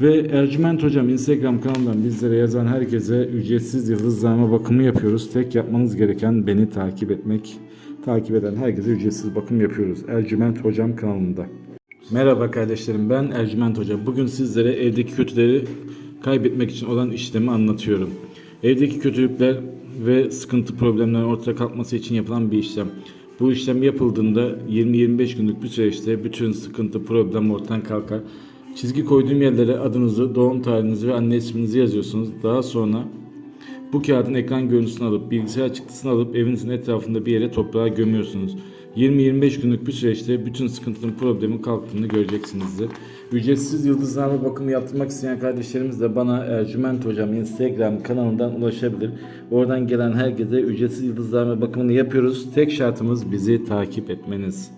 Ve Ercüment Hocam Instagram kanalından bizlere yazan herkese ücretsiz yıldızlama bakımı yapıyoruz. Tek yapmanız gereken beni takip etmek. Takip eden herkese ücretsiz bakım yapıyoruz. Ercüment Hocam kanalında. Merhaba kardeşlerim ben Ercüment Hoca. Bugün sizlere evdeki kötüleri kaybetmek için olan işlemi anlatıyorum. Evdeki kötülükler ve sıkıntı problemlerin ortaya kalkması için yapılan bir işlem. Bu işlem yapıldığında 20-25 günlük bir süreçte bütün sıkıntı problem ortadan kalkar. Çizgi koyduğum yerlere adınızı, doğum tarihinizi ve anne isminizi yazıyorsunuz. Daha sonra bu kağıdın ekran görüntüsünü alıp bilgisayar çıktısını alıp evinizin etrafında bir yere toprağa gömüyorsunuz. 20-25 günlük bir süreçte bütün sıkıntının problemin kalktığını göreceksinizdir. Ücretsiz yıldızlama bakımı yaptırmak isteyen kardeşlerimiz de bana Ercüment Hocam Instagram kanalından ulaşabilir. Oradan gelen herkese ücretsiz yıldızlama bakımını yapıyoruz. Tek şartımız bizi takip etmeniz.